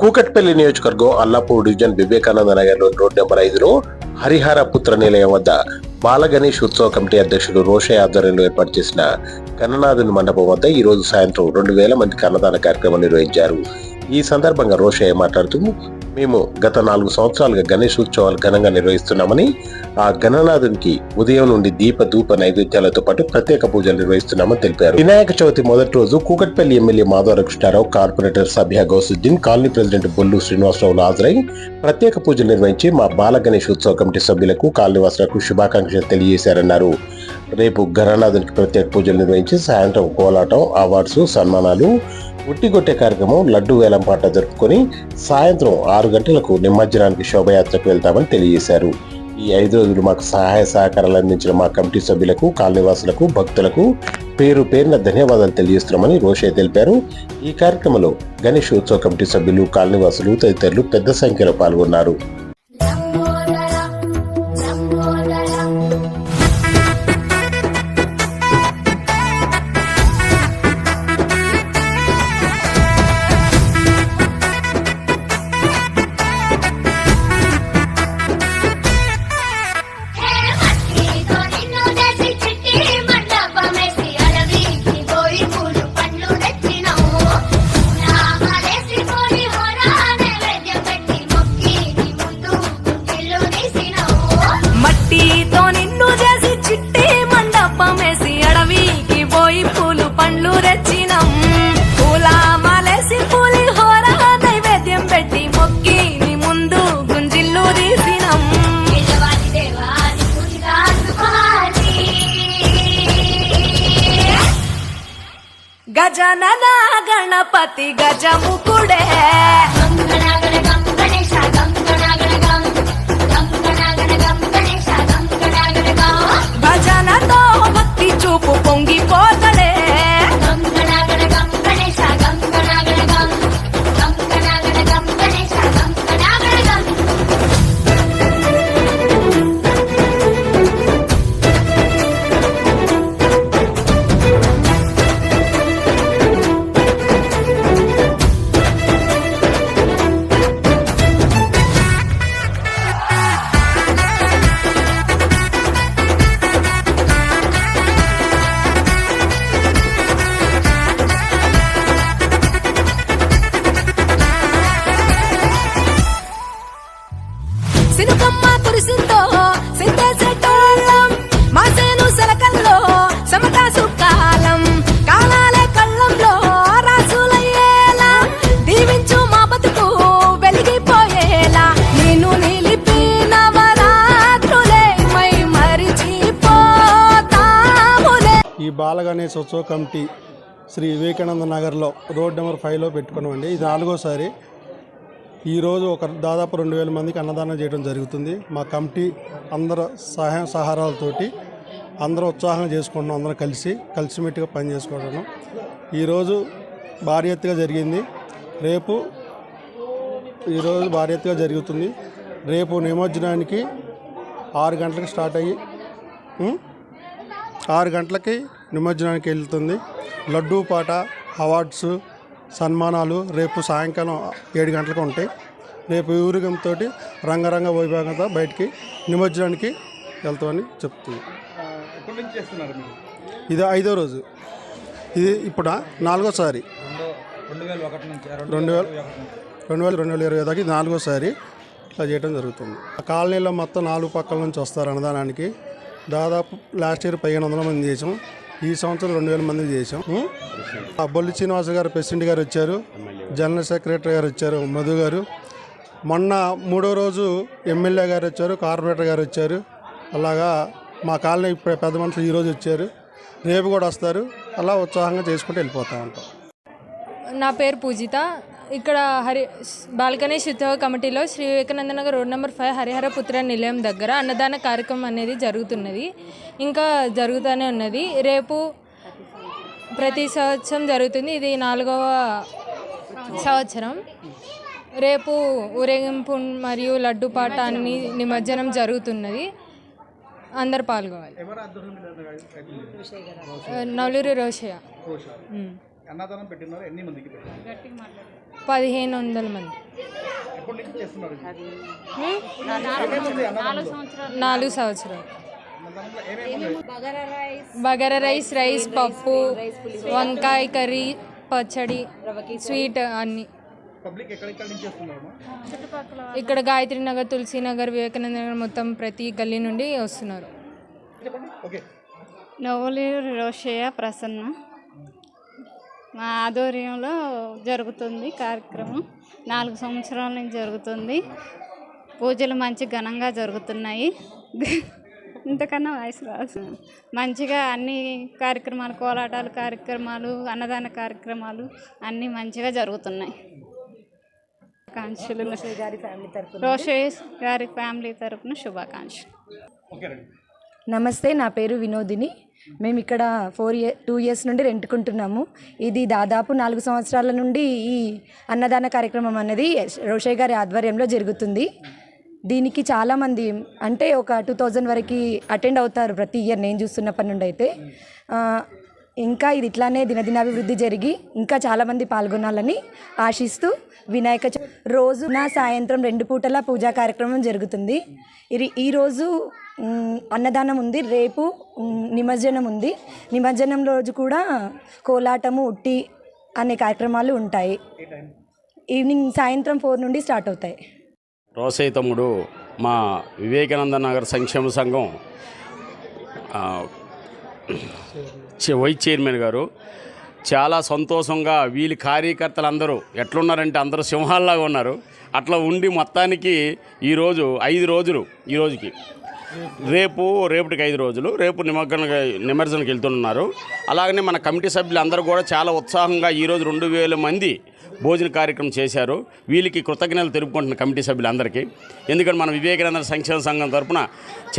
కూకట్పల్లి నియోజకవర్గం అల్లాపూర్ డివిజన్ వివేకానంద నగర్లోని road number ఐదులో హరిహర పుత్ర నిలయం వద్ద బాలగణేష్ ఉత్సవ కమిటీ అధ్యక్షుడు రోషయ్య ఆధ్వర్యంలో ఏర్పాటు చేసిన కన్ననాథుని మండపం వద్ద ఈ రోజు సాయంత్రం రెండు వేల మంది కన్నదాన కార్యక్రమం నిర్వహించారు. ఈ సందర్భంగా రోషయ్య మాట్లాడుతూ మేము గత నాలుగు సంవత్సరాలుగా గణేష్ ఉత్సవాలు ఘనంగా నిర్వహిస్తున్నామని ఆ గణనాథునికి ఉదయం నుండి దీప ధూప నైవేద్యాలతో పాటు ప్రత్యేక పూజలు నిర్వహిస్తున్నామని తెలిపారు. వినాయక చవితి మొదటి రోజు కూకట్పల్లి ఎమ్మెల్యే మాధవ కృష్ణారావు కార్పొరేటర్ సభ్య గౌసుద్దీన్ కాలనీ ప్రెసిడెంట్ బొల్లు శ్రీనివాసరావులు హాజరై ప్రత్యేక పూజలు నిర్వహించి మా బాల గణేష్ ఉత్సవ కమిటీ సభ్యులకు కాలనీవాసులకు శుభాకాంక్షలు తెలియజేశారన్నారు. రేపు గరనాథునికి ప్రత్యేక పూజలు నిర్వహించి సాయంత్రం కోలాటం అవార్డ్స్ సన్మానాలు ఉట్టిగొట్టే కార్యక్రమం లడ్డు వేలంపాట జరుపుకొని సాయంత్రం ఆరు గంటలకు నిమజ్జనానికి శోభయాత్రకు వెళ్తామని తెలియజేశారు. ఈ ఐదు రోజులు మాకు సహాయ సహకారాలు అందించిన మా కమిటీ సభ్యులకు కాలనీవాసులకు భక్తులకు పేరు పేరున ధన్యవాదాలు తెలియజేస్తున్నామని రోషయ్య తెలిపారు. ఈ కార్యక్రమంలో గణేష్ ఉత్సవ కమిటీ సభ్యులు కాలనీవాసులు తదితరులు పెద్ద సంఖ్యలో పాల్గొన్నారు. గణపతి గజముకుడే భజనతో భక్తి చూపు పొంగిపోతడే ఈ గణేష్ కమిటీ శ్రీ వివేకానంద నగర్లో రోడ్ నెంబర్ ఫైవ్లో పెట్టుకున్నామండి. ఇది నాలుగోసారి. ఈరోజు ఒక దాదాపు రెండు వేల మందికి అన్నదానం చేయడం జరుగుతుంది. మా కమిటీ అందరు సహాయం సహారాలతోటి అందరూ ఉత్సాహం చేసుకుంటున్నాం అందరం కలిసి కలిసిమెట్టుగా పని చేసుకోవడం ఈరోజు భారీ ఎత్తుగా జరిగింది. రేపు ఈరోజు భారీ ఎత్తుగా జరుగుతుంది. రేపు నిమజ్జనానికి ఆరు గంటలకు స్టార్ట్ అయ్యి ఆరు గంటలకి నిమజ్జనానికి వెళ్తుంది. లడ్డూ పాట అవార్డ్స్ సన్మానాలు రేపు సాయంకాలం ఏడు గంటలకు ఉంటాయి. రేపు ఊరిగంతో రంగరంగ వైభవంగా బయటికి నిమజ్జనానికి వెళ్తామని చెప్తుంది. ఇది ఐదో రోజు. ఇది ఇప్పుడు? నాలుగోసారి. రెండు వేల రెండు వేల రెండు వేల ఇరవై దాకా ఇది నాలుగోసారి ఇట్లా చేయడం జరుగుతుంది. ఆ కాలనీలో మొత్తం నాలుగు పక్కల నుంచి వస్తారు అన్నదానానికి. దాదాపు లాస్ట్ ఇయర్ పదిహేను వందల మంది చేసాం. ఈ సంవత్సరం రెండు వేల మంది చేసాం ఆ బొల్లి శ్రీనివాస గారు ప్రెసిడెంట్ గారు వచ్చారు. జనరల్ సెక్రటరీ గారు వచ్చారు. మధు గారు. మొన్న మూడో రోజు ఎమ్మెల్యే గారు వచ్చారు. కార్పొరేటర్ గారు వచ్చారు. అలాగా మా కాలనీ పెద్ద మనుషులు ఈరోజు వచ్చారు. రేపు కూడా వస్తారు. అలా ఉత్సాహంగా చేసుకుంటూ వెళ్ళిపోతూ ఉంటాం. నా పేరు పూజిత. ఇక్కడ హరి బాల్కనీష్ ఉత్సవ కమిటీలో Shri Vivekananda Nagar road number five Harihara Putra Nilayam దగ్గర అన్నదాన కార్యక్రమం అనేది జరుగుతున్నది. ఇంకా జరుగుతూనే ఉన్నది. రేపు ప్రతి సంవత్సరం జరుగుతుంది. ఇది నాలుగవ సంవత్సరం. రేపు ఊరేగింపు మరియు లడ్డు పాట అన్ని నిమజ్జనం జరుగుతున్నది. అందరు పాల్గొవాలి ఆ, నలుగురు రోషయ్య. అన్నదానం పెట్టినారు? ఎన్ని మందికి పదిహేను వందల మంది? నాలుగు సంవత్సరాలు? బగారా రైస్ రైస్ పప్పు వంకాయ కర్రీ పచ్చడి స్వీట్ అన్నీ. పబ్లిక్ ఎక్కడెక్కడి నుంచి చేస్తున్నారు ఇక్కడ గాయత్రి నగర్ తులసి నగర్ వివేకానంద నగర్ మొత్తం ప్రతి గల్లీ నుండి వస్తున్నారు. నవలేరు రోషయ్య ప్రసన్న. మా ఆధ్వర్యంలో జరుగుతుంది కార్యక్రమం. నాలుగు సంవత్సరాల నుంచి జరుగుతుంది. పూజలు మంచి ఘనంగా జరుగుతున్నాయి. ఇంతకన్నా వయసు రాదు. మంచిగా అన్ని కార్యక్రమాలు కోలాటాలు కార్యక్రమాలు అన్నదాన కార్యక్రమాలు అన్నీ మంచిగా జరుగుతున్నాయి. ఆకాంక్షలు రోషయ్య గారి ఫ్యామిలీ తరపున. శుభాకాంక్షలు నమస్తే నా పేరు వినోదిని. మేము ఇక్కడ ఫోర్ ఇయర్ టూ ఇయర్స్ నుండి రెంట్కుంటున్నాము. ఇది దాదాపు నాలుగు సంవత్సరాల నుండి ఈ అన్నదాన కార్యక్రమం అనేది రోషయ్య గారి ఆధ్వర్యంలో జరుగుతుంది. దీనికి చాలామంది అంటే ఒక టూ థౌజండ్ వరకు అటెండ్ అవుతారు ప్రతి ఇయర్ నేను చూస్తున్నప్పటి నుండి అయితే. ఇంకా ఇది ఇట్లానే దినదినాభివృద్ధి జరిగి ఇంకా చాలామంది పాల్గొనాలని ఆశిస్తూ వినాయక చ- రోజున సాయంత్రం రెండు పూటల పూజా కార్యక్రమం జరుగుతుంది. ఇది ఈరోజు అన్నదానం ఉంది రేపు నిమజ్జనం ఉంది. నిమజ్జనం రోజు కూడా కోలాటము ఉట్టి అనే కార్యక్రమాలు ఉంటాయి. ఈవినింగ్ సాయంత్రం ఫోర్ నుండి స్టార్ట్ అవుతాయి. రోసయ్య తమ్ముడు మా వివేకానంద నగర్ సంక్షేమ సంఘం వైస్ చైర్మన్ గారు చాలా సంతోషంగా వీళ్ళ కార్యకర్తలు ఎట్లున్నారంటే అందరూ సింహాల్లాగా ఉన్నారు. అట్లా ఉండి మొత్తానికి ఈరోజు ఐదు రోజులు ఈ రోజుకి. రేపు రేపటికి ఐదు రోజులు రేపు నిమజ్జన నిమజ్జనకి వెళ్తున్నారు అలాగనే మన కమిటీ సభ్యులు అందరూ కూడా చాలా ఉత్సాహంగా ఈరోజు రెండు వేల మంది భోజన కార్యక్రమం చేశారు. వీళ్ళకి కృతజ్ఞతలు తెలుపుకుంటున్న కమిటీ సభ్యులందరికీ. ఎందుకంటే మన వివేకానంద సంక్షేమ సంఘం తరఫున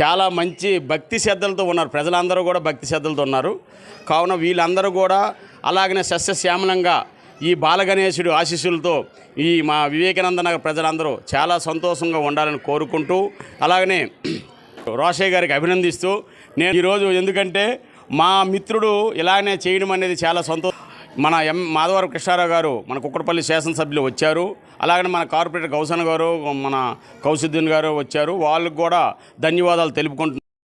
చాలా మంచి భక్తి శ్రద్ధలతో ఉన్నారు. ప్రజలందరూ కూడా భక్తి శ్రద్ధలతో ఉన్నారు. కావున వీళ్ళందరూ కూడా అలాగనే సస్యశ్యామలంగా ఈ బాలగణేశుడు ఆశీస్సులతో ఈ మా వివేకానంద నగర్ ప్రజలందరూ చాలా సంతోషంగా ఉండాలని కోరుకుంటూ అలాగనే రోషయ్య గారికి అభినందిస్తూ నేను ఈరోజు ఎందుకంటే మా మిత్రుడు ఇలానే చేయడం అనేది చాలా సంతోషం. మన ఎం మాధవరం కృష్ణారావు గారు మన కుక్కడపల్లి శాసనసభ్యులు వచ్చారు. అలాగనే మన కార్పొరేటర్ గౌసన్ గారు మన కౌసుద్దీన్ గారు వచ్చారు. వాళ్ళకు కూడా ధన్యవాదాలు తెలుపుకుంటున్నాను